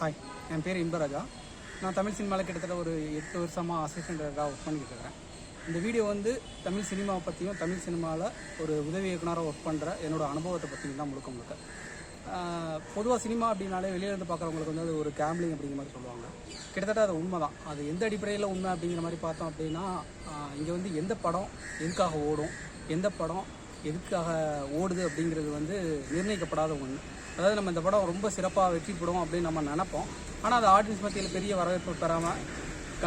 Hi என் பேர் இன்பராஜா. நான் தமிழ் சினிமாவில் கிட்டத்தட்ட ஒரு எட்டு வருஷமாக அசிஸ்டன்ட் டேரக்டராக ஒர்க் பண்ணிக்கிட்டு இருக்கிறேன். இந்த வீடியோ வந்து தமிழ் சினிமாவை பற்றியும் தமிழ் சினிமாவில் ஒரு உதவி இயக்குனராக ஒர்க் பண்ணுற என்னோடய அனுபவத்தை பற்றியும் தான் முழுக்க முழுக்க. பொதுவாக சினிமா அப்படின்னாலே வெளியிலேருந்து இருந்து பார்க்குறவங்களுக்கு வந்து அது ஒரு கேம்லிங் அப்படிங்கிற மாதிரி சொல்லுவாங்க. கிட்டத்தட்ட அது உண்மை தான் அது எந்த அடிப்படையில் உண்மை அப்படிங்கிற மாதிரி பார்த்தோம் அப்படின்னா இங்கே வந்து எந்த படம் எதுக்காக ஓடும் எந்த படம் எதுக்காக ஓடுது அப்படிங்கிறது வந்து நிர்ணயிக்கப்படாத ஒன்று அதாவது நம்ம இந்த படம் ரொம்ப சிறப்பாக வெற்றி பெறும் அப்படின்னு நம்ம நினப்போம். ஆனால் அது ஆடியன்ஸ் மத்தியில் பெரிய வரவேற்பு பெறாமல் க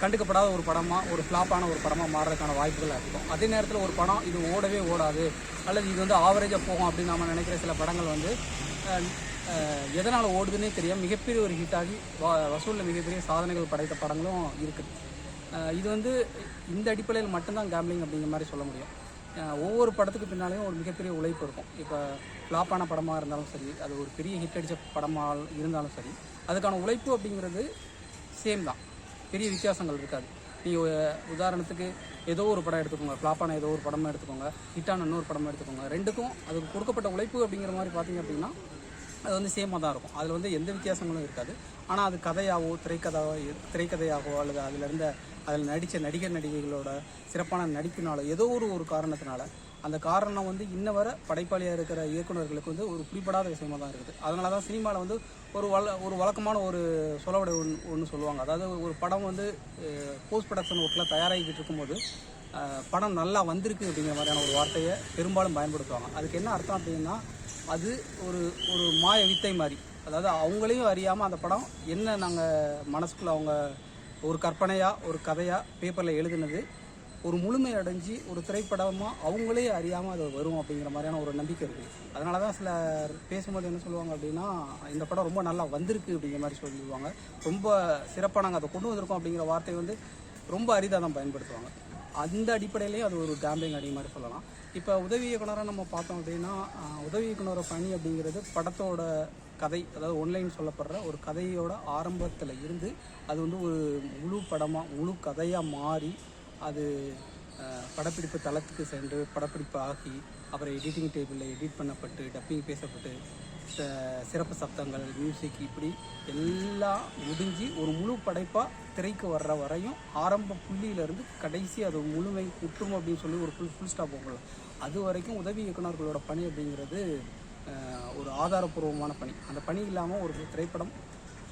கண்டுக்கப்படாத ஒரு படமாக ஒரு ஃப்ளாப்பான ஒரு படமாக மாறுறதுக்கான வாய்ப்புகள் இருக்கும் அதே நேரத்தில் ஒரு படம் இது ஓடவே ஓடாது அல்லது இது வந்து ஆவரேஜாக போகும் அப்படின்னு நம்ம நினைக்கிற சில படங்கள் வந்து எதனால் ஓடுதுன்னே தெரியாமல் மிகப்பெரிய ஒரு ஹிட்டாகி வ வசூலில் மிகப்பெரிய சாதனைகள் படைத்த படங்களும் இருக்குது இது வந்து இந்த அடிப்படையில் மட்டும்தான் கேம்லிங் அப்படிங்கிற மாதிரி சொல்ல முடியும். ஒவ்வொரு படத்துக்கு பின்னாலேயும் ஒரு மிகப்பெரிய உழைப்பு இருக்கும். இப்போ ஃப்ளாப்பான படமாக இருந்தாலும் சரி அது ஒரு பெரிய ஹிட் அடித்த படமாக இருந்தாலும் சரி அதுக்கான உழைப்பு அப்படிங்கிறது சேம் தான். பெரிய வித்தியாசங்கள் இருக்காது. நீங்கள் உதாரணத்துக்கு ஏதோ ஒரு படம் எடுத்துக்கோங்க ஃப்ளாப்பான ஏதோ ஒரு படமாக எடுத்துக்கோங்க ஹிட்டான இன்னொரு படமாக எடுத்துக்கோங்க ரெண்டுக்கும் அதுக்கு கொடுக்கப்பட்ட உழைப்பு அப்படிங்கிற மாதிரி பார்த்தீங்க அப்படின்னா அது வந்து சேமாக தான் இருக்கும். அதில் வந்து எந்த வித்தியாசங்களும் இருக்காது. ஆனால் அது கதையாகவோ திரைக்கதாவோ திரைக்கதையாகவோ அல்லது அதில் இருந்த அதில் நடித்த நடிகர் நடிகைகளோட சிறப்பான நடிப்பினால ஏதோ ஒரு ஒரு காரணத்தினால அந்த காரணம் வந்து இன்ன வர படைப்பாளியாக இருக்கிற இயக்குனர்களுக்கு வந்து ஒரு குறிப்பிடாத விஷயமாக தான் இருக்குது. அதனால தான் சினிமாவில் வந்து ஒரு வள ஒரு வழக்கமான ஒரு சொலவடை ஒன்று ஒன்று சொல்லுவாங்க. அதாவது ஒரு படம் வந்து போஸ்ட் ப்ரொடக்ஷன் ஒர்க்கில் தயாராகிக்கிட்டு இருக்கும்போது படம் நல்லா வந்திருக்கு அப்படிங்கிற மாதிரியான ஒரு வார்த்தையை பெரும்பாலும் பயன்படுத்துவாங்க. அதுக்கு என்ன அர்த்தம் அப்படின்னா அது ஒரு ஒரு மாய வித்தை மாதிரி அதாவது அவங்களையும் அறியாமல் அந்த படம் என்ன நாங்கள் மனசுக்குள்ள அவங்க ஒரு கற்பனையாக ஒரு கதையாக பேப்பரில் எழுதுனது ஒரு முழுமை அடைஞ்சு ஒரு திரைப்படமாக அவங்களே அறியாமல் அது வரும் அப்படிங்கிற மாதிரியான ஒரு நம்பிக்கை இருக்குது அதனால தான் சில பேசும்போது என்ன சொல்லுவாங்க அப்படின்னா இந்த படம் ரொம்ப நல்லா வந்திருக்கு அப்படிங்கிற மாதிரி சொல்லுவாங்க ரொம்ப சிறப்பாக நாங்கள் அதை கொண்டு வந்திருக்கோம் அப்படிங்கிற வார்த்தை வந்து ரொம்ப அரிதாக தான் பயன்படுத்துவாங்க. அந்த அடிப்படையிலேயே அது ஒரு டேம்பிங் அடி மாதிரி சொல்லலாம். இப்போ உதவி இயக்குனராக நம்ம பார்த்தோம் அப்படின்னா உதவி இயக்குனரோட பணி அப்படிங்கிறது படத்தோட கதை அதாவது ஒன்லைன் சொல்லப்படுற ஒரு கதையோட ஆரம்பத்தில் இருந்து அது வந்து ஒரு முழு படமாக முழு கதையாக மாறி அது படப்பிடிப்பு தளத்துக்கு சென்று படப்பிடிப்பு ஆகி அப்புறம் எடிட்டிங் டேபிளில் எடிட் பண்ணப்பட்டு டப்பிங் பேசப்பட்டு ச- சிறப்பு சப்தங்கள் மியூசிக் இப்படி எல்லாம் முடிஞ்சு ஒரு முழு படைப்பாக திரைக்கு வர்ற வரையும் ஆரம்ப புள்ளியிலேருந்து கடைசி அது முழுமை குற்றும் அப்படின்னு சொல்லி ஒரு ஃபுல் ஃபுல் ஸ்டாப் போகலாம் அது வரைக்கும் உதவி இயக்குனர்களோட பணி அப்படிங்கிறது ஒரு ஆதாரபூர்வமான பணி. அந்த பணி இல்லாமல் ஒரு திரைப்படம்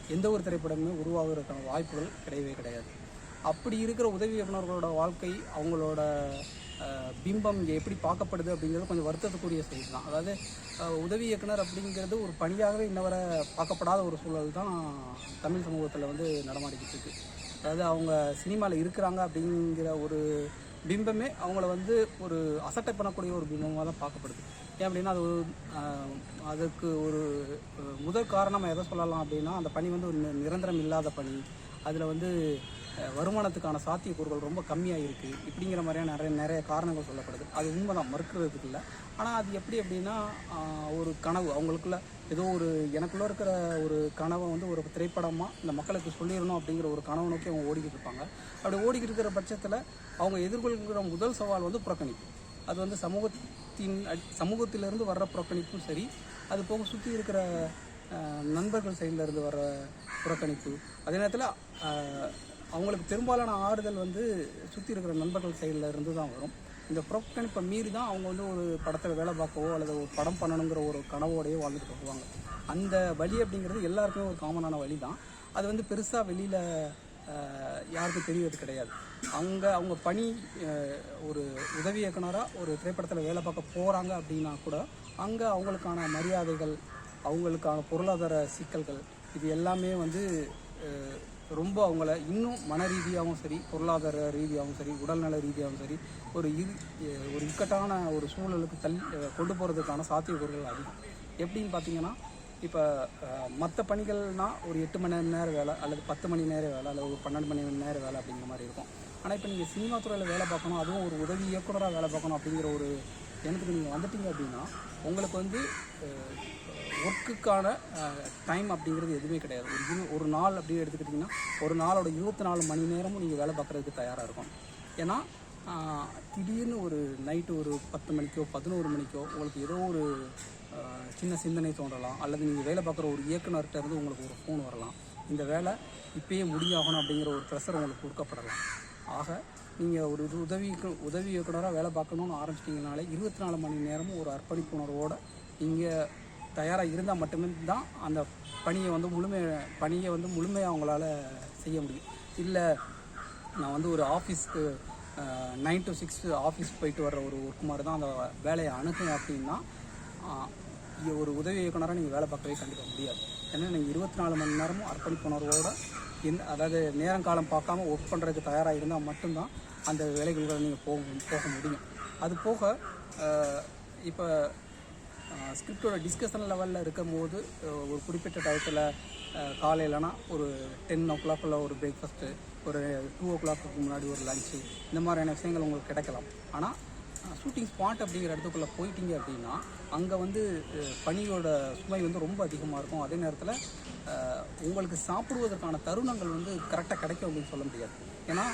எந்த ஒரு திரைப்படமுமே உருவாகிறதுக்கான வாய்ப்புகள் கிடையவே கிடையாது. அப்படி இருக்கிற உதவி இயக்குனர்களோட வாழ்க்கை அவங்களோட பிம்பம் இங்கே எப்படி பார்க்கப்படுது அப்படிங்கிறது கொஞ்சம் வருத்தத்துக்குரிய செய்தி தான். அதாவது உதவி இயக்குனர் அப்படிங்கிறது ஒரு பணியாகவே இன்ன வரை பார்க்கப்படாத ஒரு சூழல் தான் தமிழ் சமூகத்தில் வந்து நடமாடிக்கிட்டு இருக்கு. அதாவது அவங்க சினிமாவில் இருக்கிறாங்க அப்படிங்கிற ஒரு பிம்பமே அவங்கள வந்து ஒரு அசட்டை பண்ணக்கூடிய ஒரு பிம்பமாக தான் பார்க்கப்படுது. ஏன் அப்படின்னா அது ஒரு, அதுக்கு ஒரு முதல் காரணம் எதை சொல்லலாம் அப்படின்னா அந்த பணி வந்து ஒரு நி- நிரந்தரம் இல்லாத பணி. அதில் வந்து வருமானத்துக்கான சாத்தியக்கூறுகள் ரொம்ப கம்மியாக இருக்குது இப்படிங்கிற மாதிரியான நிறைய நிறைய காரணங்கள் சொல்லப்படுது. அது உண்மைதான் மறுக்கிறதுக்கு இல்லை. ஆனால் அது எப்படி அப்படின்னா ஒரு கனவு. அவங்களுக்குள்ள ஏதோ ஒரு எனக்குள்ளே இருக்கிற ஒரு கனவை வந்து ஒரு திரைப்படமாக இந்த மக்களுக்கு சொல்லிடணும் அப்படிங்கிற ஒரு கனவை நோக்கி அவங்க ஓடிக்கிட்டு இருப்பாங்க. அப்படி ஓடிக்கிட்டு இருக்கிற பட்சத்தில் அவங்க எதிர்கொள்கிற முதல் சவால் வந்து புறக்கணிப்பு. அது வந்து சமூகத்தின் சமூகத்திலிருந்து வர்ற புறக்கணிப்பும் சரி அது போக சுற்றி இருக்கிற நண்பர்கள் சைடில் இருந்து வர்ற புறக்கணிப்பு. அதே நேரத்தில் அவங்களுக்கு பெரும்பாலான ஆறுதல் வந்து சுற்றி இருக்கிற நண்பர்கள் சைடில் இருந்து தான் வரும். இந்த புறக்கணிப்பை மீறி தான் அவங்க வந்து ஒரு படத்தில் வேலை பார்க்கவோ அல்லது ஒரு படம் பண்ணணுங்கிற ஒரு கனவோடையோ வாழ்ந்துட்டு போவாங்க அந்த வழி அப்படிங்கிறது எல்லாருக்குமே ஒரு காமனான வழி தான் அது வந்து பெருசாக வெளியில் யாருக்கும் தெரியறது கிடையாது. அங்கே அவங்க பணி ஒரு உதவி இயக்குனராக ஒரு திரைப்படத்தில் வேலை பார்க்க போகிறாங்க அப்படின்னா கூட அங்கே அவங்களுக்கான மரியாதைகள் அவங்களுக்கான பொருளாதார சிக்கல்கள் இது எல்லாமே வந்து ரொம்ப அவங்கள இன்னும் மன ரீதியாகவும் சரி பொருளாதார ரீதியாகவும் சரி உடல்நல ரீதியாகவும் சரி ஒரு இரு ஒரு இக்கட்டான ஒரு சூழலுக்கு தள்ளி கொண்டு போகிறதுக்கான சாத்தியக்கூறுகள் அதிகம். எப்படின்னு பார்த்தீங்கன்னா இப்போ மற்ற பணிகள்னால் ஒரு எட்டு மணி நேரம் வேலை அல்லது பத்து மணி நேரம் வேலை அல்லது ஒரு பன்னெண்டு மணி நேரம் வேலை அப்படிங்கிற மாதிரி இருக்கும். ஆனால் இப்போ நீங்கள் சினிமா துறையில் வேலை பார்க்கணும் அதுவும் ஒரு உதவி இயக்குனராக வேலை பார்க்கணும் அப்படிங்கிற ஒரு எண்ணத்துக்கு நீங்கள் வந்துட்டீங்க அப்படின்னா உங்களுக்கு வந்து ஒர்க்குக்கான டைம் அப்படிங்கிறது எதுவுமே கிடையாது. ஒரு ஒரு நாள் அப்படின்னு எடுத்துக்கிட்டிங்கன்னா ஒரு நாளோட இருபத்தி நாலு மணி நேரமும் நீங்கள் வேலை பார்க்குறதுக்கு தயாராக இருக்கும் ஏன்னா திடீர்னு ஒரு நைட்டு ஒரு பத்து மணிக்கோ பதினோரு மணிக்கோ உங்களுக்கு ஏதோ ஒரு சின்ன சிந்தனை தோன்றலாம். அல்லது நீங்கள் வேலை பார்க்குற ஒரு இயக்குனர்கிட்ட இருந்து உங்களுக்கு ஒரு ஃபோன் வரலாம். இந்த வேலை இப்பயே முடியாகணும் அப்படிங்கிற ஒரு ப்ரெஷர் உங்களுக்கு கொடுக்கப்படலாம். ஆக நீங்கள் ஒரு இது உதவிக்கு உதவி இயக்குனராக வேலை பார்க்கணுன்னு ஆரம்பிச்சிட்டிங்கனாலே இருபத்தி நாலு மணி நேரமும் ஒரு அர்ப்பணிப்பு உணர்வோடு நீங்கள் தயாராக இருந்தால் மட்டுமே தான் அந்த பணியை வந்து முழுமை பணியை வந்து முழுமையாக அவங்களால செய்ய முடியும். இல்லை நான் வந்து ஒரு ஆஃபீஸ்க்கு நைன் டு சிக்ஸ் ஆஃபீஸ் போயிட்டு வர்ற ஒரு ஒர்க் மாதிரி தான் அந்த வேலையை அணுகும் அப்படின்னா ஒரு உதவி இயக்குனராக நீங்கள் வேலை பார்க்கவே கண்டிப்பாக முடியாது. ஏன்னா நீங்கள் இருபத்தி நாலு மணி நேரமும் அர்ப்பணிப்புணர்வோடு எந்த அதாவது நேரம் காலம் பார்க்காம ஒர்க் பண்ணுறதுக்கு தயாராக இருந்தால் மட்டும்தான் அந்த வேலைகளுக்கு நீங்கள் போக போக முடியும். அது போக இப்போ ஸ்கிரிப்டோட டிஸ்கஷன் லெவலில் இருக்கும் போது ஒரு குறிப்பிட்ட டயத்தில் காலையிலனா ஒரு டென் ஓ கிளாக்குள்ள ஒரு பிரேக்ஃபாஸ்ட்டு ஒரு டூ ஓ கிளாக்கு முன்னாடி ஒரு லஞ்சு இந்த மாதிரியான விஷயங்கள் உங்களுக்கு கிடைக்கலாம். ஆனால் ஷூட்டிங் ஸ்பாட் அப்படிங்கிற இடத்துக்குள்ளே போயிட்டீங்க அப்படின்னா அங்கே வந்து அஹ், பணியோட சுமை வந்து ரொம்ப அதிகமாக இருக்கும். அதே நேரத்தில் உங்களுக்கு சாப்பிடுவதற்கான தருணங்கள் வந்து கரெக்டாக கிடைக்கும் அப்படின்னு சொல்ல முடியாது. ஏன்னா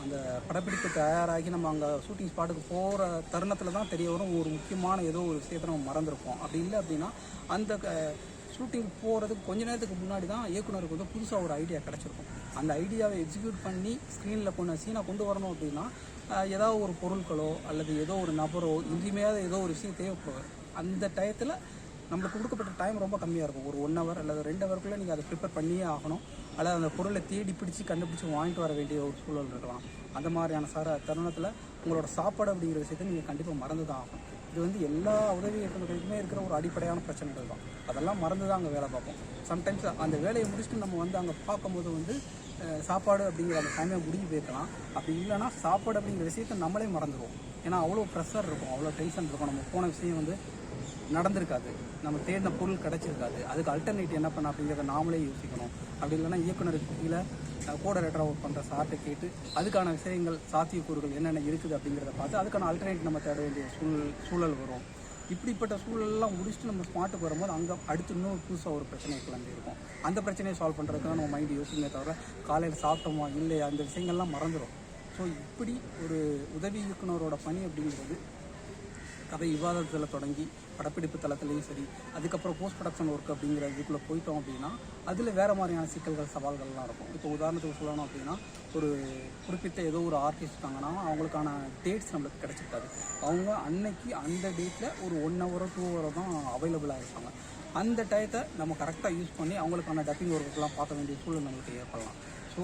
அந்த படப்பிடிப்பு தயாராகி நம்ம அங்கே ஷூட்டிங் ஸ்பாட்டுக்கு போகிற தருணத்தில் தான் தெரிய வரும் ஒரு முக்கியமான ஏதோ ஒரு விஷயத்தை நம்ம மறந்துருப்போம். அப்படி இல்லை அப்படின்னா அந்த ஷூட்டிங் போகிறதுக்கு கொஞ்ச நேரத்துக்கு முன்னாடி தான் இயக்குனருக்கு வந்து புதுசாக ஒரு ஐடியா கிடச்சிருக்கும். அந்த ஐடியாவை எக்ஸிக்யூட் பண்ணி ஸ்க்ரீனில் கொண்டு சீனை கொண்டு வரணும் அப்படின்னா ஏதாவது ஒரு பொருட்களோ அல்லது ஏதோ ஒரு நபரோ இன்றியமையாத ஏதோ ஒரு விஷயம் தேவைப்படுவார். அந்த டயத்தில் நம்மளுக்கு கொடுக்கப்பட்ட டைம் ரொம்ப கம்மியாக இருக்கும். ஒரு ஒன் ஹவர் அல்லது ரெண்டு ஹவருக்குள்ளே நீங்கள் அதை ப்ரிப்பேர் பண்ணியே ஆகணும். அல்லது அந்த பொருளை தேடி பிடிச்சி கண்டுபிடிச்சி வாங்கிட்டு வர வேண்டிய ஒரு சூழல் இருக்கலாம். அந்த மாதிரியான சார தருணத்தில் உங்களோட சாப்பாடு அப்படிங்கிற விஷயத்தை நீங்கள் கண்டிப்பாக மறந்து தான் ஆகும் இது வந்து எல்லா உதவி இயக்குநர்களுக்குமே இருக்கிற ஒரு அடிப்படையான பிரச்சனைகள் தான். அதெல்லாம் மறந்து தான் அங்கே வேலை பார்ப்போம். சம்டைம்ஸ் அந்த வேலையை முடிச்சுட்டு நம்ம வந்து அங்கே பார்க்கும்போது வந்து சாப்பாடு அப்படிங்கிற அந்த டைமை முடிஞ்சு போயிருக்கலாம். அப்படி இல்லைன்னா சாப்பாடு அப்படிங்கிற விஷயத்தை நம்மளே மறந்துடுவோம் ஏன்னா அவ்வளோ ப்ரெஷர் இருக்கும். அவ்வளோ டென்ஷன் இருக்கும். நம்ம போன விஷயம் வந்து நடந்திருக்காது. நம்ம தேடின பொருள் கிடைச்சிருக்காது. அதுக்கு அல்டர்னேட் என்ன பண்ண அப்படிங்கிறத நாமளே யோசிக்கணும். அப்படி இல்லைன்னா இயக்குனருக்கு கீழே கூட லெட்டராக ஒர்க் பண்ணுற சார்ட்டை கேட்டு அதுக்கான விஷயங்கள் சாத்தியக்கூறுகள் என்னென்ன இருக்குது அப்படிங்கிறத பார்த்து அதுக்கான அல்டர்னேட் நம்ம தேட வேண்டிய சூழல் சூழல் வரும். இப்படிப்பட்ட சூழலெல்லாம் முடிச்சுட்டு நம்ம ஸ்மார்ட்டுக்கு வரும்போது அங்கே அடுத்து இன்னும் புதுசாக ஒரு பிரச்சனை கிளம்பி இருக்கும் அந்த பிரச்சனையை சால்வ் பண்ணுறதுக்கு நம்ம மைண்டு யோசிக்குமே தவிர காலையில் சாப்பிட்டோமா இல்லையா அந்த விஷயங்கள்லாம் மறந்துடும் ஸோ இப்படி ஒரு உதவி இயக்குனரோட பணி அப்படிங்கிறது கதை விவாதத்தில் தொடங்கி படப்பிடிப்பு தளத்துலேயும் சரி அதுக்கப்புறம் போஸ்ட் ப்ரொடக்ஷன் ஒர்க் அப்படிங்கிற இதுக்குள்ளே போயிட்டோம் அப்படின்னா அதில் வேறு மாதிரியான சிக்கல்கள் சவால்கள்லாம் இருக்கும். இப்போ உதாரணத்துக்கு சொல்லணும் அப்படின்னா ஒரு குறிப்பிட்ட ஏதோ ஒரு ஆர்டிஸ்ட் இருக்காங்கன்னா அவங்களுக்கான டேட்ஸ் நம்மளுக்கு கிடச்சிருக்காது. அவங்க அன்னைக்கு அந்த டேட்டில் ஒரு ஒன் ஹவரோ டூ ஹவரோ தான் அவைலபிளாக இருப்பாங்க அந்த டயத்தை நம்ம கரெக்டாக யூஸ் பண்ணி அவங்களுக்கான டப்பிங் ஒர்க்கெலாம் பார்க்க வேண்டிய சூழல் நம்மளுக்கு ஏற்படலாம். ஸோ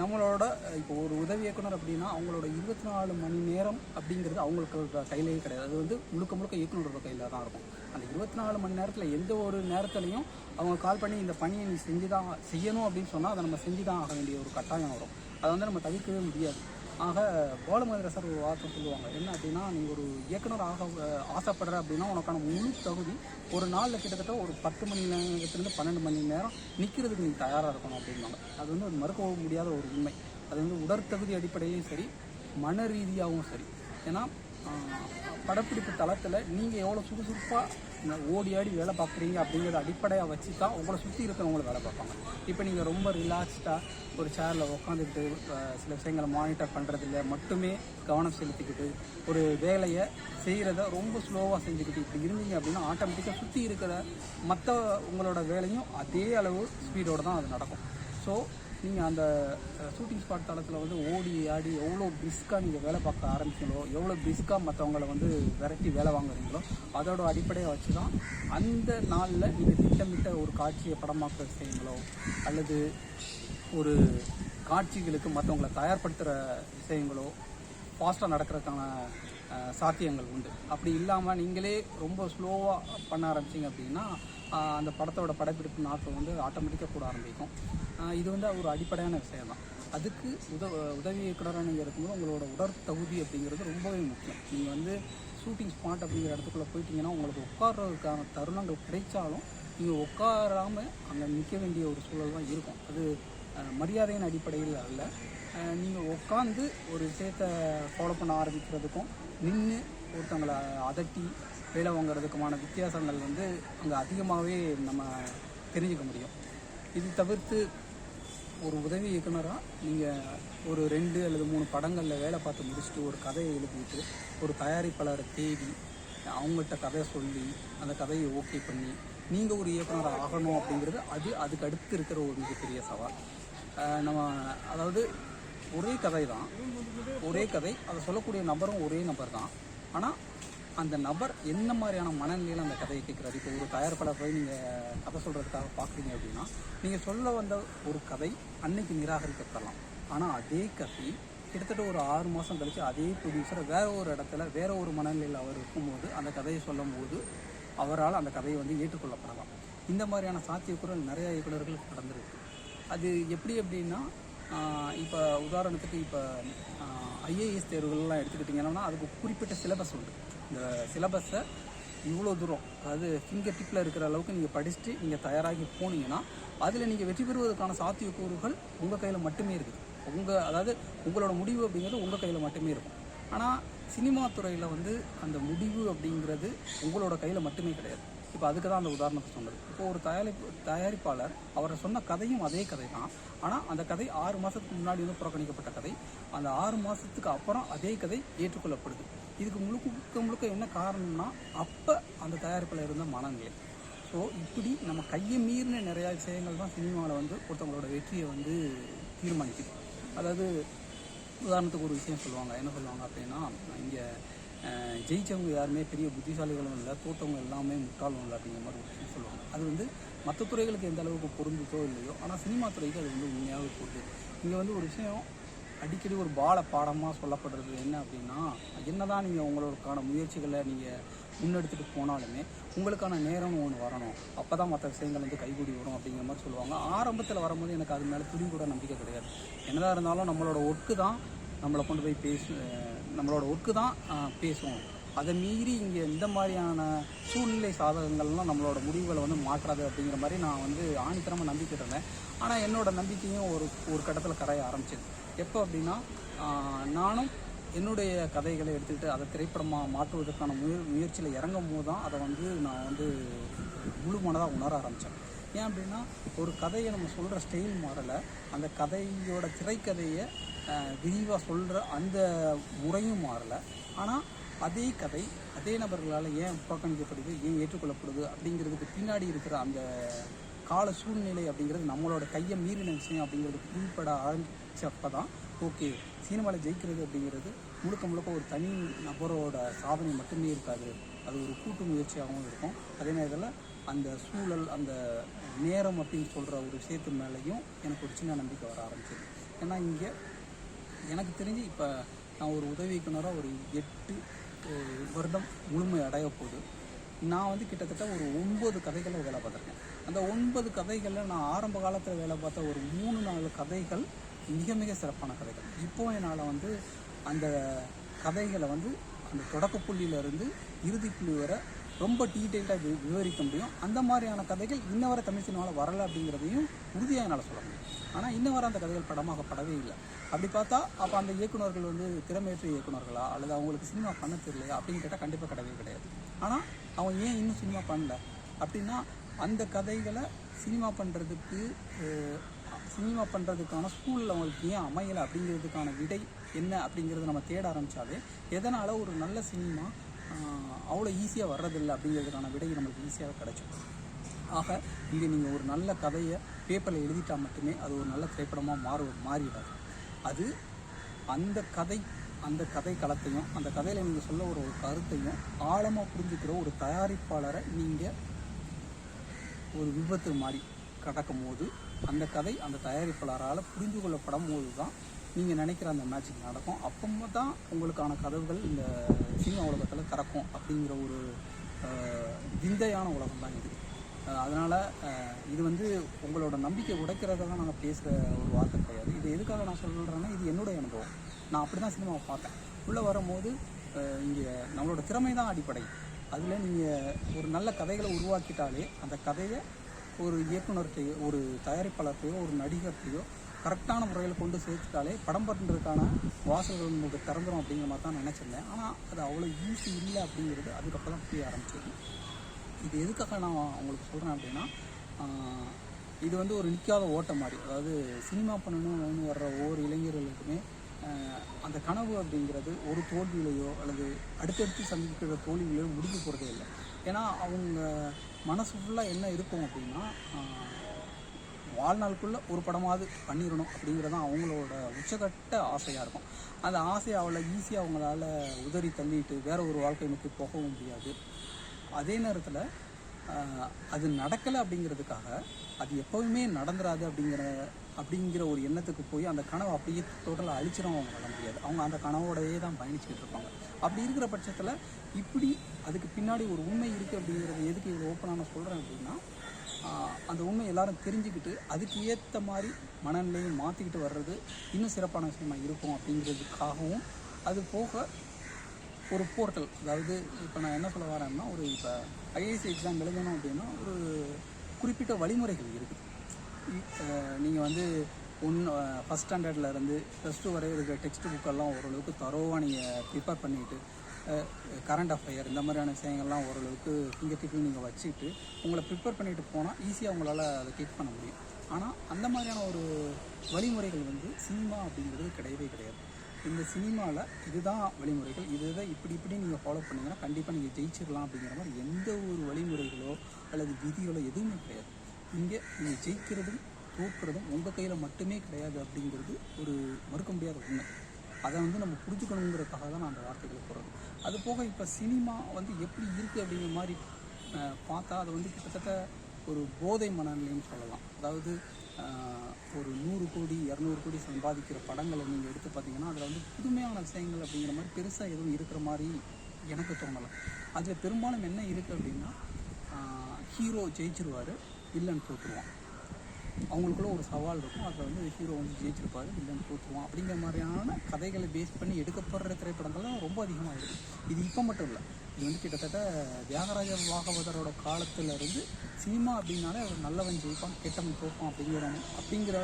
நம்மளோட இப்போ ஒரு உதவி இயக்குனர் அப்படின்னா அவங்களோட இருபத்தி நாலு மணி நேரம் அப்படிங்கிறது அவங்களுக்கு கையிலேயே கிடையாது. அது வந்து முழுக்க முழுக்க இயக்குனரோட கையில் தான் இருக்கும். அந்த இருபத்தி நாலு மணி நேரத்தில் எந்த ஒரு நேரத்துலையும் அவங்க கால் பண்ணி இந்த பணியை நீ செஞ்சு தான் செய்யணும் அப்படின்னு சொன்னால் அதை நம்ம செஞ்சு தான் ஆக வேண்டிய ஒரு கட்டாயம் வரும். அதை வந்து நம்ம தவிர்க்கவே முடியாது. ஆக பாலமந்திர சார் ஒரு வார்த்தை சொல்லுவாங்க. என்ன அப்படின்னா நீ ஒரு இயக்குனர் ஆக ஆசைப்படுற அப்படின்னா உனக்கான முழு தகுதி ஒரு நாளில் கிட்டத்தட்ட ஒரு பத்து மணி நேரத்துலேருந்து பன்னெண்டு மணி நேரம் நிற்கிறதுக்கு நீ தயாராக இருக்கணும் அப்படிம்பாங்க. அது வந்து ஒரு மறுக்க முடியாத ஒரு உண்மை. அது வந்து உடற்தகுதி அடிப்படையிலையும் சரி மன ரீதியாகவும் சரி. ஏன்னா படப்பிடிப்பு தளத்தில் நீங்கள் எவ்வளோ சுறுசுறுப்பாக ஓடி ஆடி வேலை பார்க்குறீங்க அப்படிங்கிறத அடிப்படையாக வச்சு தான் உங்களை சுற்றி இருக்கிறவங்களை வேலை பார்ப்பாங்க. இப்போ நீங்கள் ரொம்ப ரிலாக்ஸ்டாக ஒரு சேரில் உட்காந்துக்கிட்டு சில விஷயங்களை மானிட்டர் பண்ணுறதில்ல மட்டுமே கவனம் செலுத்திக்கிட்டு ஒரு வேலையை செய்கிறத ரொம்ப ஸ்லோவாக செஞ்சுக்கிட்டு இப்படி இருந்தீங்க அப்படின்னா ஆட்டோமேட்டிக்காக சுற்றி இருக்கிற மற்ற உங்களோட வேலையும் அதே அளவு ஸ்பீடோடு தான் அது நடக்கும். ஸோ நீங்கள் அந்த ஷூட்டிங் ஸ்பாட் தளத்தில் வந்து ஓடி ஆடி எவ்வளோ பிரிஸ்காக நீங்கள் வேலை பார்க்க ஆரம்பிச்சீங்களோ எவ்வளோ பிரிஸ்காக மற்றவங்கள வந்து விரட்டி வேலை வாங்குறீங்களோ அதோட அடிப்படையை வச்சு தான் அந்த நாளில் நீங்கள் திட்டமிட்ட ஒரு காட்சியை படமாக்குற விஷயங்களோ அல்லது ஒரு காட்சிகளுக்கு மற்றவங்களை தயார்படுத்துகிற விஷயங்களோ ஃபாஸ்ட்டாக நடக்கிறதுக்கான சாத்தியங்கள் உண்டு. அப்படி இல்லாமல் நீங்களே ரொம்ப ஸ்லோவாக பண்ண ஆரம்பிச்சிங்க அப்படின்னா அந்த படத்தோட படப்பிடிப்பு நாட்கள் வந்து ஆட்டோமேட்டிக்காக கூட ஆரம்பிக்கும். இது வந்து ஒரு அடிப்படையான விஷயம் தான் அதுக்கு உத உதவி இயக்குனராக நீங்கள் இருக்கும்போது உங்களோட உடற்தகுதி அப்படிங்கிறது ரொம்பவே முக்கியம். நீங்கள் வந்து ஷூட்டிங் ஸ்பாட் அப்படிங்கிற இடத்துக்குள்ளே போயிட்டீங்கன்னா உங்களுக்கு உட்கார்றதுக்கான தருணங்கள் கிடைச்சாலும் நீங்கள் உட்காராமல் அங்கே நிற்க வேண்டிய ஒரு சூழல் தான் இருக்கும். அது மரியாதையின் அடிப்படையில் அல்ல. நீங்கள் உட்காந்து ஒரு விஷயத்தை ஃபாலோ பண்ண ஆரம்பிக்கிறதுக்கும் நின்று ஒருத்தங்களை அதட்டி வேலை வாங்குறதுக்குமான வித்தியாசங்கள் வந்து அங்கே அதிகமாகவே நம்ம தெரிஞ்சுக்க முடியும். இது தவிர்த்து ஒரு உதவி இயக்குனராக நீங்கள் ஒரு ரெண்டு அல்லது மூணு படங்களில் வேலை பார்த்து முடிச்சுட்டு ஒரு கதையை எழுதிட்டு ஒரு தயாரிப்பாளரை தேடி அவங்கள்ட்ட கதையை சொல்லி அந்த கதையை ஓகே பண்ணி நீங்கள் ஒரு இயக்குனர் ஆகணும் அப்படிங்கிறது அது அதுக்கு அடுத்து இருக்கிற ஒரு மிகப்பெரிய சவால். நம்ம அதாவது ஒரே கதை தான் ஒரே கதை அதை சொல்லக்கூடிய நபரும் ஒரே நபர் தான் ஆனால் அந்த நபர் என்ன மாதிரியான மனநிலையில் அந்த கதையை கேட்குறாரு? இப்போ ஒரு தயாரிப்பாளர் போய் நீங்கள் கதை சொல்கிறதுக்காக பார்க்குறீங்க அப்படின்னா நீங்கள் சொல்ல வந்த ஒரு கதை அன்னைக்கு நிராகரிக்கப்படலாம். ஆனால் அதே கதை கிட்டத்தட்ட ஒரு ஆறு மாதம் கழித்து அதே ப்ரொடியூசர் வேற ஒரு இடத்துல வேற ஒரு மனநிலையில் அவர் இருக்கும்போது அந்த கதையை சொல்லும்போது அவரால் அந்த கதையை வந்து ஏற்றுக்கொள்ளப்படலாம். இந்த மாதிரியான சாத்தியக்குரல் நிறைய இயக்குநர்கள் நடந்திருக்கு. அது எப்படி அப்படின்னா இப்போ உதாரணத்துக்கு இப்போ ஐஏஎஸ் தேர்வுகள்லாம் எடுத்துக்கிட்டிங்கன்னா அதுக்கு குறிப்பிட்ட சிலபஸ் உண்டு. இந்த சிலபஸை இவ்வளோ தூரம் அதாவது ஃபிங்கர் டிப்பில் இருக்கிற அளவுக்கு நீங்கள் படிச்சுட்டு நீங்கள் தயாராகி போனீங்கன்னா அதில் நீங்கள் வெற்றி பெறுவதற்கான சாத்தியக்கூறுகள் உங்கள் கையில் மட்டுமே இருக்குது. உங்கள் அதாவது உங்களோட முடிவு அப்படிங்கிறது உங்கள் கையில் மட்டுமே இருக்கும். ஆனால் சினிமா துறையில் வந்து அந்த முடிவு அப்படிங்கிறது உங்களோட கையில் மட்டுமே கிடையாது. இப்போ அதுக்கு தான் அந்த உதாரணத்தை சொன்னது. இப்போ ஒரு தயாரிப்பு தயாரிப்பாளர் அவரை சொன்ன கதையும் அதே கதை தான் ஆனால் அந்த கதை ஆறு மாதத்துக்கு முன்னாடி வந்து புறக்கணிக்கப்பட்ட கதை. அந்த ஆறு மாதத்துக்கு அப்புறம் அதே கதை ஏற்றுக்கொள்ளப்படுது. இதுக்கு முழுக்க முழுக்க என்ன காரணம்னா அப்போ அந்த தயாரிப்பில் இருந்த மனநிலை. ஸோ இப்படி நம்ம கையை மீறின நிறையா விஷயங்கள் தான் சினிமாவில் வந்து ஒருத்தவங்களோட வெற்றியை வந்து தீர்மானிக்குது. அதாவது உதாரணத்துக்கு ஒரு விஷயம் சொல்லுவாங்க. என்ன சொல்லுவாங்க அப்படின்னா இங்கே ஜெயித்தவங்க யாருமே பெரிய புத்திசாலிகளும் இல்லை தோட்டவங்க எல்லாமே முட்டாளும் இல்லை அப்படிங்கிற மாதிரி ஒரு விஷயம் சொல்லுவாங்க. அது வந்து மற்ற துறைகளுக்கு எந்த அளவுக்கு பொருந்துதோ இல்லையோ ஆனால் சினிமா துறைக்கு அது வந்து உண்மையாகவே பொருந்துது. இங்கே வந்து ஒரு விஷயம் அடிக்கடி ஒரு பால பாடமாக சொல்லப்படுறது என்ன அப்படின்னா என்னதான் நீங்கள் உங்களுக்கான முயற்சிகளை நீங்கள் முன்னெடுத்துட்டு போனாலுமே உங்களுக்கான நேரம்னு ஒன்று வரணும். அப்போ தான் மற்ற விஷயங்கள் வந்து கைகூடி வரும் அப்படிங்கிற மாதிரி சொல்லுவாங்க. ஆரம்பத்தில் வரும்போது எனக்கு அது மேலே துளி கூட நம்பிக்கை கிடையாது. என்னதான் இருந்தாலும் நம்மளோட ஒர்க்கு தான் நம்மளை கொண்டு போய் பேசு நம்மளோட ஒர்க்கு தான் பேசுவோம். அதை மீறி இங்கே இந்த மாதிரியான சூழ்நிலை சாதகங்கள்லாம் நம்மளோட முடிவுகளை வந்து மாற்றாது அப்படிங்கிற மாதிரி நான் வந்து ஆணித்தரமாக நம்பிக்கிட்டு இருந்தேன். ஆனால் என்னோடய நம்பிக்கையும் ஒரு ஒரு கட்டத்தில் கரைய ஆரம்பிச்சது. எப்போ அப்படின்னா நானும் என்னுடைய கதைகளை எடுத்துக்கிட்டு அதை திரைப்படமாக மாற்றுவதற்கான முய முயற்சியில் இறங்கும் போது தான் அதை வந்து நான் வந்து முழு மனதாக உணர ஆரம்பித்தேன் ஏன் அப்படின்னா ஒரு கதையை நம்ம சொல்கிற ஸ்டைல் மாறலை. அந்த கதையோட திரைக்கதையை விரிவாக சொல்கிற அந்த முறையும் மாறலை. ஆனால் அதே கதை அதே நபர்களால் ஏன் புறக்கணிக்கப்படுது ஏன் ஏற்றுக்கொள்ளப்படுது அப்படிங்கிறதுக்கு பின்னாடி இருக்கிற அந்த கால சூழ்நிலை அப்படிங்கிறது நம்மளோட கையை மீறின விஷயம் அப்படிங்கிறது புரிப்பட அப்போ தான் ஓகே சினிமாவில் ஜெயிக்கிறது அப்படிங்கிறது முழுக்க முழுக்க ஒரு தனி நபரோட சாதனை மட்டுமே இருக்காது. அது ஒரு கூட்டு முயற்சியாகவும் இருக்கும். அதே நேரத்தில் அந்த சூழல் அந்த நேரம் அப்படின்னு சொல்கிற ஒரு விஷயத்து மேலேயும் எனக்கு ஒரு சின்ன நம்பிக்கை வர ஆரம்பிச்சது. ஏன்னா இங்கே எனக்கு தெரிஞ்சு இப்போ நான் ஒரு உதவி இயக்குனராக ஒரு எட்டு வருடம் முழுமை அடைய போகுது நான் வந்து கிட்டத்தட்ட ஒரு ஒன்பது கதைகளை வேலை பார்த்துருக்கேன். அந்த ஒன்பது கதைகளில் நான் ஆரம்ப காலத்தில் வேலை பார்த்த ஒரு மூணு நாலு கதைகள் மிக மிக சிறப்பான கதைகள். இப்போ என்னால் வந்து அந்த கதைகளை வந்து அந்த தொடக்க புள்ளியிலிருந்து இறுதி புள்ளி வரை ரொம்ப டீட்டெயில்டாக விவரிக்க முடியும். அந்த மாதிரியான கதைகள் இன்ன வரை தமிழ் சினிமாவில் வரலை அப்படிங்கிறதையும் உறுதியாக என்னால் சொல்ல முடியும். ஆனால் இன்ன வரை அந்த கதைகள் படமாகப்படவே இல்லை. அப்படி பார்த்தா அப்போ அந்த இயக்குனர்கள் வந்து திறமையற்ற இயக்குனர்களா அல்லது அவங்களுக்கு சினிமா பண்ண தெரியலையா? அப்படின்னு கேட்டால் கண்டிப்பாக கிடையவே கிடையாது. ஆனால் அவன் ஏன் இன்னும் சினிமா பண்ணல? அப்படின்னா அந்த கதைகளை சினிமா பண்ணுறதுக்கு சினிமா பண்ணுறதுக்கான ஸ்கூலில் அவங்களுக்கு ஏன் அமையலை அப்படிங்கிறதுக்கான விடை என்ன அப்படிங்கிறத நம்ம தேட ஆரம்பித்தாலே எதனால் ஒரு நல்ல சினிமா அவ்வளோ ஈஸியாக வர்றதில்லை அப்படிங்கிறதுக்கான விடை நம்மளுக்கு ஈஸியாக கிடைக்கும் ஆக இங்கே நீங்கள் ஒரு நல்ல கதையை பேப்பரில் எழுதிட்டால் மட்டுமே அது ஒரு நல்ல திரைப்படமாக மாறு மாறிடாது. அது அந்த கதை அந்த கதை களத்தையும் அந்த கதையில் நீங்கள் சொல்ல ஒரு ஒரு கருத்தையும் ஆழமாக புரிஞ்சுக்கிற ஒரு தயாரிப்பாளரை நீங்கள் ஒரு விபத்து மாதிரி கடக்கும் போது அந்த கதை அந்த தயாரிப்பாளரால் புரிந்து கொள்ளப்படும் போது தான் நீங்கள் நினைக்கிற அந்த மேஜிக் நடக்கும். அப்போ தான் உங்களுக்கான கதவுகள் இந்த சினிமா உலகத்தில் திறக்கும் அப்படிங்கிற ஒரு விந்தையான உலகம் தான் இது. அதனால் இது வந்து உங்களோட நம்பிக்கை உடைக்கிறதாக நாங்கள் பேசுகிற ஒரு வார்த்தை கிடையாது. இது எதுக்காக நான் சொல்கிறேன்னா இது என்னுடைய அனுபவம். நான் அப்படி தான் சினிமாவை பார்த்தேன் உள்ளே வரும்போது இங்கே நம்மளோட திறமை தான் அடிப்படை. அதில் நீங்கள் ஒரு நல்ல கதைகளை உருவாக்கிட்டாலே அந்த கதையை ஒரு இயக்குனர்கிட்டையோ ஒரு தயாரிப்பாளர்கிட்டையோ ஒரு நடிகர்கிட்டையோ கரெக்டான முறையில் கொண்டு சேர்த்துட்டாலே படம் பண்ணுறதுக்கான வாசல்கள் நமக்கு திறந்துடும் அப்படிங்கிற மாதிரி தான் நினச்சிருந்தேன். ஆனால் அது அவ்வளோ ஈஸி இல்லை அப்படிங்கிறது அதுக்கப்புறம் தான் புரிய ஆரம்பிச்சது. இது எதுக்காக நான் அவங்களுக்கு சொல்கிறேன் அப்படின்னா இது வந்து ஒரு நிற்காத ஓட்டம் மாதிரி. அதாவது சினிமா பண்ணணும்னு வர்ற ஒவ்வொரு இளைஞர்களுக்குமே அந்த கனவு அப்படிங்கிறது ஒரு தோல்வியிலையோ அல்லது அடுத்தடுத்து சந்திக்கிற தோல்வியிலையோ முடிஞ்சு போகிறதே இல்லை. ஏன்னா அவங்க மனசு ஃபுல்லாக என்ன இருக்கும் அப்படின்னா வாழ்நாளுக்குள்ளே ஒரு படமாவது பண்ணிடணும் அப்படிங்கிறது தான் அவங்களோட உச்சகட்ட ஆசையாக இருக்கும். அந்த ஆசையை அவளை ஈஸியாக அவங்களால உதறி தள்ளிட்டு வேற ஒரு வாழ்க்கை நோக்கி போகவும் முடியாது. அதே நேரத்தில் அது நடக்கலை அப்படிங்கிறதுக்காக அது எப்போவுமே நடந்துராது அப்படிங்கிற அப்படிங்கிற ஒரு எண்ணத்துக்கு போய் அந்த கனவை அப்படியே டோட்டலாக அழிச்சிடும் அவங்களால முடியாது. அவங்க அந்த கனவோடையே தான் பயணிச்சுக்கிட்டு இருப்பாங்க. அப்படி இருக்கிற பட்சத்தில் இப்படி அதுக்கு பின்னாடி ஒரு உண்மை இருக்குது அப்படிங்கிறது எதுக்கு இவ்வளோ ஓப்பனாக நான் சொல்கிறேன் அப்படின்னா அந்த உண்மை எல்லாரும் தெரிஞ்சுக்கிட்டு அதுக்கு ஏற்ற மாதிரி மனநிலையும் மாற்றிக்கிட்டு வர்றது இன்னும் சிறப்பான விஷயமா இருக்கும் அப்படிங்கிறதுக்காகவும் அது போக ஒரு போர்ட்டல் அதாவது இப்போ நான் என்ன சொல்ல வரேன்னா ஒரு இப்போ ஐஏஎஸ் எக்ஸாம் எழுதணும் அப்படின்னா ஒரு குறிப்பிட்ட வழிமுறைகள் இருக்குது நீங்கள் வந்து ஒன் ஃபஸ்ட் ஸ்டாண்டர்டில் இருந்து ப்ளஸ் டூ வரை இருக்கிற டெக்ஸ்ட் புக்கெல்லாம் ஓரளவுக்கு தரோவாக நீங்கள் ப்ரிப்பேர் பண்ணிவிட்டு கரண்ட் அஃபயர் இந்த மாதிரியான விஷயங்கள்லாம் ஓரளவுக்கு ஃபிங்கர் டிப்பில் நீங்கள் வச்சுட்டு உங்களை ப்ரிப்பேர் பண்ணிட்டு போனால் ஈஸியாக உங்களால் அதை கிளிக் பண்ண முடியும். ஆனால் அந்த மாதிரியான ஒரு வழிமுறைகள் வந்து சினிமா அப்படிங்கிறது கிடையவே கிடையாது. இந்த சினிமாவில் இதுதான் வழிமுறைகள். இதுதான் இப்படி இப்படி நீங்கள் ஃபாலோ பண்ணீங்கன்னா கண்டிப்பாக நீங்கள் ஜெயிச்சிடலாம் அப்படிங்கிற மாதிரி எந்த ஒரு வழிமுறைகளோ அல்லது விதிகளோ எதுவுமே கிடையாது. இங்கே நீங்கள் ஜெயிக்கிறதும் தோற்கிறதும் உங்கள் கையில் மட்டுமே கிடையாது அப்படிங்கிறது ஒரு மறுக்க முடியாத உண்மை. அதை வந்து நம்ம புரிஞ்சுக்கணுங்கிறதுக்காக தான் நான் அந்த வார்த்தைகளை போடுறது. அது போக இப்போ சினிமா வந்து எப்படி இருக்குது அப்படிங்கிற மாதிரி பார்த்தா அது வந்து கிட்டத்தட்ட ஒரு போதை மனநிலைன்னு சொல்லலாம். அதாவது ஒரு நூறு கோடி இரநூறு கோடி சம்பாதிக்கிற படங்களை நீங்கள் எடுத்து பார்த்தீங்கன்னா அதில் வந்து புதுமையான விஷயங்கள் அப்படிங்கிற மாதிரி பெருசாக எதுவும் இருக்கிற மாதிரி எனக்கு தோணலை. அதில் பெரும்பாலும் என்ன இருக்குது அப்படின்னா ஹீரோ ஜெயிச்சிருவார். இல்லைன்னு தோற்றுருவான் அவங்களுக்குள்ள ஒரு சவால் இருக்கும். அதில் வந்து ஹீரோ வந்து ஜெயிச்சிருப்பாரு வில்லன் தோற்றுவான் அப்படிங்கிற மாதிரியான கதைகளை பேஸ் பண்ணி எடுக்கப்படுற திரைப்படங்கள்லாம் ரொம்ப அதிகமாக இருக்குது இது இப்போ மட்டும் இல்லை. இது வந்து கிட்டத்தட்ட தியாகராஜ பாகவதரோட காலத்துல இருந்து சினிமா அப்படின்னாலே அவர் நல்லவன் ஜெயிப்பான் கெட்டவன் தோப்பான் அப்படிங்கிற அப்படிங்கிற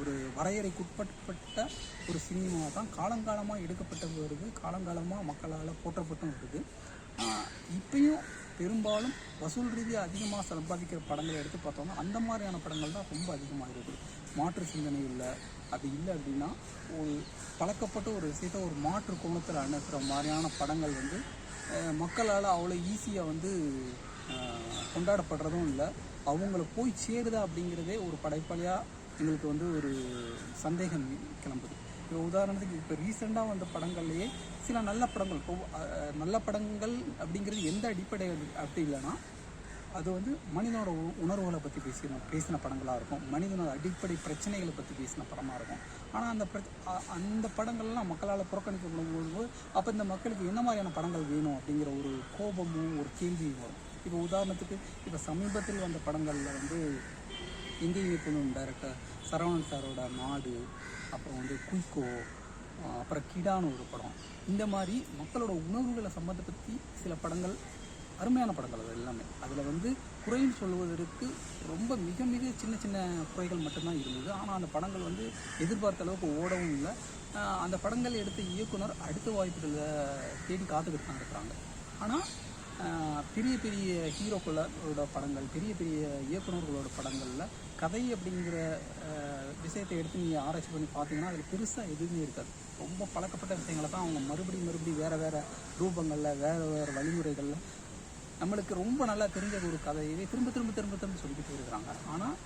ஒரு வரையறைக்குட்பட்ட ஒரு சினிமா தான் காலங்காலமாக எடுக்கப்பட்டு வருது. காலங்காலமாக மக்களால் போற்றப்பட்டும் வருது. இப்பயும் பெரும்பாலும் வசூல் ரீதியாக அதிகமாக சம்பாதிக்கிற படங்களை எடுத்து பார்த்தோம்னா அந்த மாதிரியான படங்கள் தான் ரொம்ப அதிகமாக இருக்குது மாற்று சிந்தனை இல்லை. அது இல்லை அப்படின்னா ஒரு பழக்கப்பட்ட ஒரு விஷயத்தை ஒரு மாற்று கோணத்தில் அணுகிற மாதிரியான படங்கள் வந்து மக்களால் அவ்வளோ ஈஸியாக வந்து கொண்டாடப்படுறதும் இல்லை. அவங்கள போய் சேருதா அப்படிங்கிறதே ஒரு படைப்பாளியாக எங்களுக்கு வந்து ஒரு சந்தேகம் கிளம்புது. இப்போ உதாரணத்துக்கு இப்போ ரீசெண்டாக வந்த படங்கள்லேயே சில நல்ல படங்கள் இப்போ நல்ல படங்கள் அப்படிங்கிறது எந்த அடிப்படை அப்படி இல்லைன்னா அது வந்து மனிதனோட உ- உணர்வுகளை பற்றி பேசின பேசின படங்களாக இருக்கும். மனிதனோட அடிப்படை பிரச்சனைகளை பற்றி பேசின படமாக இருக்கும். ஆனால் அந்த பிர அந்த படங்கள்லாம் மக்களால் புறக்கணிக்கப்படும் போது அப்போ இந்த மக்களுக்கு என்ன மாதிரியான படங்கள் வேணும் அப்படிங்கிற ஒரு கோபமும் ஒரு கேள்வியும் வரும். இப்போ உதாரணத்துக்கு இப்போ சமீபத்தில் வந்த படங்களில் வந்து இந்திய இயக்குனர் டைரக்டர் சரவணன் சாரோட நாடு அப்புறம் வந்து குயிக்கோ அப்புறம் கிடான்னு ஒரு படம். இந்த மாதிரி மக்களோட உணர்வுகளை சம்மந்தப்படுத்தி சில படங்கள் அருமையான படங்கள் அது எல்லாமே. அதில் வந்து குறைன்னு சொல்வதற்கு ரொம்ப மிக மிக சின்ன சின்ன குறைகள் மட்டும்தான் இருந்தது. ஆனால் அந்த படங்கள் வந்து எதிர்பார்த்த அளவுக்கு ஓடவும் இல்லை. அந்த படங்கள் எடுத்த இயக்குனர் அடுத்த வாய்ப்புகளை தேடி காத்துக்கிட்டு தான் இருக்கிறாங்க ஆனால் பெரிய பெரிய ஹீரோக்களோட படங்கள் பெரிய பெரிய இயக்குனர்களோட படங்களில் கதை அப்படிங்கிற விஷயத்தை எடுத்து நீங்கள் ஆராய்ச்சி பண்ணி பார்த்தீங்கன்னா அதில் பெருசாக எதுவுமே இருக்காது. ரொம்ப பழக்கப்பட்ட விஷயங்களை தான் அவங்க மறுபடியும் மறுபடியும் வேறு வேறு ரூபங்களில் வேறு வேறு வழிமுறைகளில் நம்மளுக்கு ரொம்ப நல்லா தெரிஞ்ச ஒரு கதையவே திரும்ப திரும்ப திரும்ப திரும்ப சொல்லிக்கிட்டு இருக்கிறாங்க. ஆனால்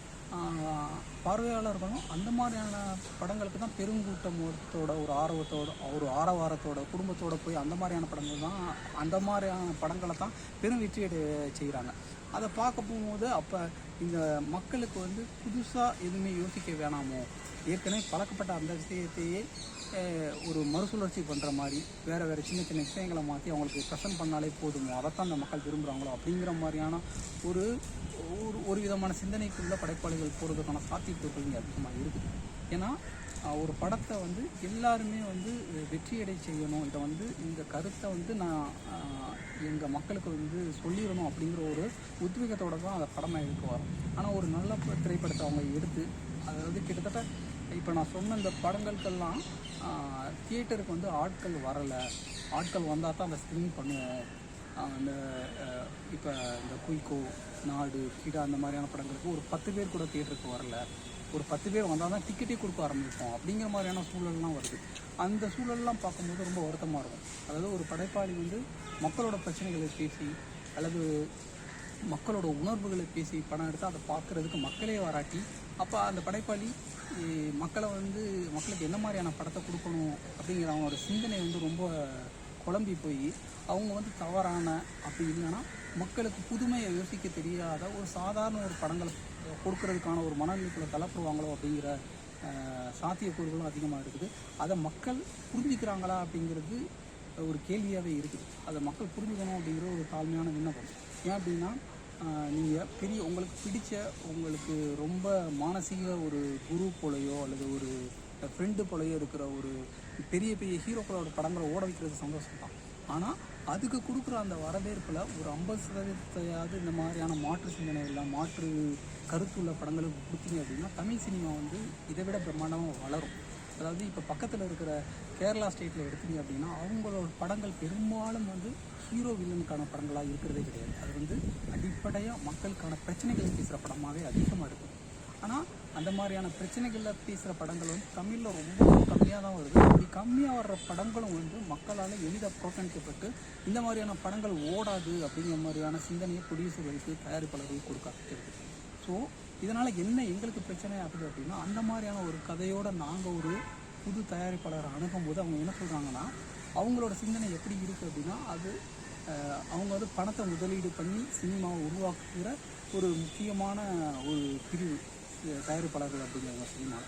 பார்வையாளர்களும் அந்த மாதிரியான படங்களுக்கு தான் பெருங்கூட்டமத்தோட ஒரு ஆர்வத்தோட ஒரு ஆரவாரத்தோட குடும்பத்தோடு போய் அந்த மாதிரியான படங்கள் தான் அந்த மாதிரியான படங்களை தான் பெரும் வெற்றி செய்கிறாங்க அதை பார்க்க போகும்போது அப்போ இந்த மக்களுக்கு வந்து புதுசாக எதுவுமே யோசிக்க வேணாமோ? ஏற்கனவே பழக்கப்பட்ட அந்த விஷயத்தையே ஒரு மறுசுழற்சி பண்ணுற மாதிரி வேறு வேறு சின்ன சின்ன விஷயங்களை மாற்றி அவங்களுக்கு ப்ரெசன்ட் பண்ணாலே போதுமோ? அதைத்தான் அந்த மக்கள் விரும்புகிறாங்களோ அப்படிங்கிற மாதிரியான ஒரு ஒரு ஒரு விதமான சிந்தனைக்குள்ள படைப்பாளிகள் போகிறதுக்கான சாத்தியக்கூறுகள் இங்கே அதிகமாக இருக்குது. ஏன்னா ஒரு படத்தை வந்து எல்லாருமே வந்து வெற்றியடை செய்யணும். இதை வந்து இந்த கருத்தை வந்து நான் எங்கள் மக்களுக்கு வந்து சொல்லிடணும் அப்படிங்கிற ஒரு உத்வேகத்தோடு தான் அந்த படமாக எடுக்க வரும் ஆனால் ஒரு நல்ல திரைப்படத்தை அவங்க எடுத்து அதாவது கிட்டத்தட்ட இப்போ நான் சொன்ன இந்த படங்களுக்கெல்லாம் தியேட்டருக்கு வந்து ஆட்கள் வரலை. ஆட்கள் வந்தால் தான் அதை ஸ்க்ரீன் பண்ணுவோம். அந்த இப்போ இந்த குயிக்கோ நாடு கிடா அந்த மாதிரியான படங்களுக்கு ஒரு பத்து பேர் கூட தியேட்டருக்கு வரல. ஒரு பத்து பேர் வந்தால் தான் டிக்கெட்டே கொடுக்க ஆரம்பிப்போம். அப்படிங்கிற மாதிரியான சூழல்லாம் வருது. அந்த சூழல்லாம் பார்க்கும்போது ரொம்ப வருத்தமாக இருக்கும். அதாவது ஒரு படைப்பாளி வந்து மக்களோட பிரச்சனைகளை பேசி அல்லது மக்களோட உணர்வுகளை பேசி படம் எடுத்து அதை பார்க்குறதுக்கு மக்களே வராட்டி அப்போ அந்த படைப்பாளி மக்களை வந்து மக்களுக்கு என்ன மாதிரியான படத்தை கொடுக்கணும் அப்படிங்கிற அவங்களோட சிந்தனை வந்து ரொம்ப குழம்பி போய் அவங்க வந்து தவறான அப்படி இல்லைன்னா மக்களுக்கு புதுமையை யோசிக்க தெரியாத ஒரு சாதாரண ஒரு படங்களை கொடுக்கறதுக்கான ஒரு மனநிலைக்குள்ள தள்ளப்படுவாங்களோ அப்படிங்கிற சாத்தியக்கூறுகளும் அதிகமாக இருக்குது. அதை மக்கள் புரிஞ்சுக்கிறாங்களா அப்படிங்கிறது ஒரு கேள்வியாகவே இருக்குது. அதை மக்கள் புரிஞ்சுக்கணும் அப்படிங்கிற ஒரு தாழ்மையான விண்ணப்பம். ஏன் அப்படின்னா நீங்கள் பெரிய உங்களுக்கு பிடித்த உங்களுக்கு ரொம்ப மானசீக ஒரு குரு போலையோ அல்லது ஒரு ஃப்ரெண்டு போலையோ இருக்கிற ஒரு பெரிய பெரிய ஹீரோக்களோட படங்களை ஓட வைக்கிறது சந்தோஷம் தான் ஆனால் அதுக்கு கொடுக்குற அந்த வரவேற்பில் ஒரு ஐம்பது சதவீதத்தையாவது இந்த மாதிரியான மாற்று சிந்தனைகளில் மாற்று கருத்துள்ள படங்களுக்கு கொடுத்தீங்க அப்படின்னா தமிழ் சினிமா வந்து இதை விட பிரம்மாண்டமாக வளரும். அதாவது இப்போ பக்கத்தில் இருக்கிற கேரளா ஸ்டேட்டில் எடுத்தீங்க அப்படின்னா அவங்களோட படங்கள் பெரும்பாலும் வந்து ஹீரோ வில்லனுக்கான படங்களாக இருக்கிறதே கிடையாது. அது வந்து அடிப்படையாக மக்களுக்கான பிரச்சனைகளை பேசுகிற படமாகவே அதிகமாக இருக்கும். ஆனால் அந்த மாதிரியான பிரச்சனைகளில் பேசுகிற படங்கள் வந்து தமிழில் ரொம்ப கம்மியாக தான் வருது. அப்படி கம்மியாக வர்ற படங்களும் வந்து மக்களால் எளிதாக புறக்கணிக்கப்பட்டு இந்த மாதிரியான படங்கள் ஓடாது அப்படிங்கிற மாதிரியான சிந்தனையை ப்ரொடியூசர்களுக்கு தயாரிப்பாளர்களுக்கு கொடுக்க ஆரம்பிச்சிருக்கு ஸோ இதனால் என்ன எங்களுக்கு பிரச்சனை ஆகுது அப்படின்னா அந்த மாதிரியான ஒரு கதையோடு நாங்கள் ஒரு புது தயாரிப்பாளரை அணுகும்போது அவங்க என்ன சொல்கிறாங்கன்னா அவங்களோட சிந்தனை எப்படி இருக்குது அப்படின்னா அது அவங்க வந்து பணத்தை முதலீடு பண்ணி சினிமாவை உருவாக்குகிற ஒரு முக்கியமான ஒரு பிரிவு. தயாரிப்பாளர்கள் அப்படிங்கிறவங்க சினிமா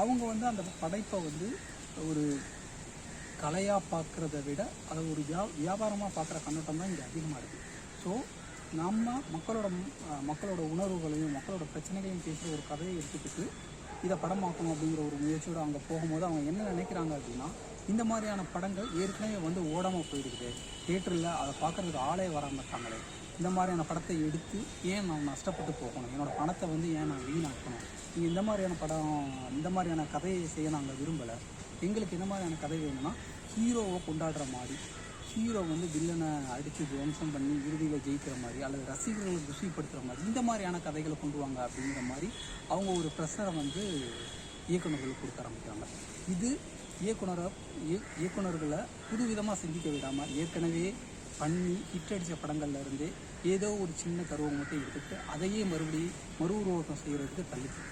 அவங்க வந்து அந்த படைப்பை வந்து ஒரு கலையாக பார்க்குறத விட அதை ஒரு வியா வியாபாரமாக பார்க்குற கண்ணோட்டம் தான் இங்கே அதிகமாக இருக்குது ஸோ நம்ம மக்களோட மக்களோட உணர்வுகளையும் மக்களோட பிரச்சனைகளையும் பேசுகிற ஒரு கதையை எடுத்துக்கிட்டு இதை படமாக்கணும் அப்படிங்கிற ஒரு முயற்சியோடு அங்கே போகும்போது அவங்க என்ன நினைக்கிறாங்க அப்படின்னா இந்த மாதிரியான படங்கள் ஏற்கனவே வந்து ஓடாமல் போயிருக்குது. தேட்டரில் அதை பார்க்குறதுக்கு ஆளே வராம இந்த மாதிரியான படத்தை எடுத்து ஏன் நான் நஷ்டப்பட்டு போகணும்? என்னோடய பணத்தை வந்து ஏன் நான் வீணாக்கணும்? நீங்கள் இந்த மாதிரியான படம் இந்த மாதிரியான கதையை செய்ய நாங்கள் விரும்பலை. எங்களுக்கு என்ன மாதிரியான கதை வேணும்னா ஹீரோவை கொண்டாடுற மாதிரி ஹீரோ வந்து வில்லனை அடித்து துவம்சம் பண்ணி இறுதியில் ஜெயிக்கிற மாதிரி அல்லது ரசிகர்களை ருசிப்படுத்துகிற மாதிரி இந்த மாதிரியான கதைகளை கொண்டு வாங்க அப்படிங்கிற மாதிரி அவங்க ஒரு ப்ரெஷரை வந்து இயக்குநர்களுக்கு கொடுக்க ஆரம்பிக்கிறாங்க. இது இயக்குனரை இய- இயக்குனர்களை புதுவிதமாக சிந்திக்க விடாமல் ஏற்கனவே பண்ணி ஹிட் அடித்த படங்கள்ல இருந்து ஏதோ ஒரு சின்ன கருவம் மட்டும் எடுத்துட்டு அதையே மறுபடியும் மறு உருவாக்கம் செய்கிறதுக்கு தள்ளிச்சு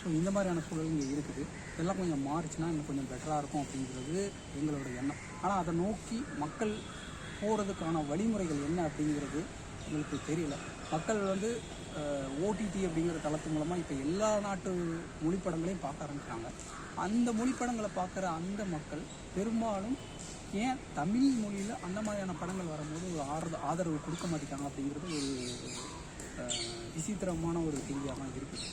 ஸோ இந்த மாதிரியான சூழல் இங்கே இருக்குது. இதெல்லாம் கொஞ்சம் மாறுச்சுன்னா இன்னும் கொஞ்சம் பெட்டராக இருக்கும் அப்படிங்கிறது எங்களோட எண்ணம். ஆனால் அதை நோக்கி மக்கள் போகிறதுக்கான வழிமுறைகள் என்ன அப்படிங்கிறது எங்களுக்கு தெரியல. மக்கள் வந்து ஓடிடி அப்படிங்கிற தளத்து மூலமாக இப்போ எல்லா நாட்டு மொழிப்படங்களையும் பார்க்க ஆரம்பிக்கிறாங்க. அந்த மொழி படங்களை பார்க்குற அந்த மக்கள் பெரும்பாலும் ஏன் தமிழ் மொழியில் அந்த மாதிரியான படங்கள் வரும்போது ஒரு ஆதரவு ஆதரவு கொடுக்க மாட்டேங்கிறாங்க அப்படிங்கிறது ஒரு விசித்திரமான ஒரு கேள்வியாக தான் இருக்குது.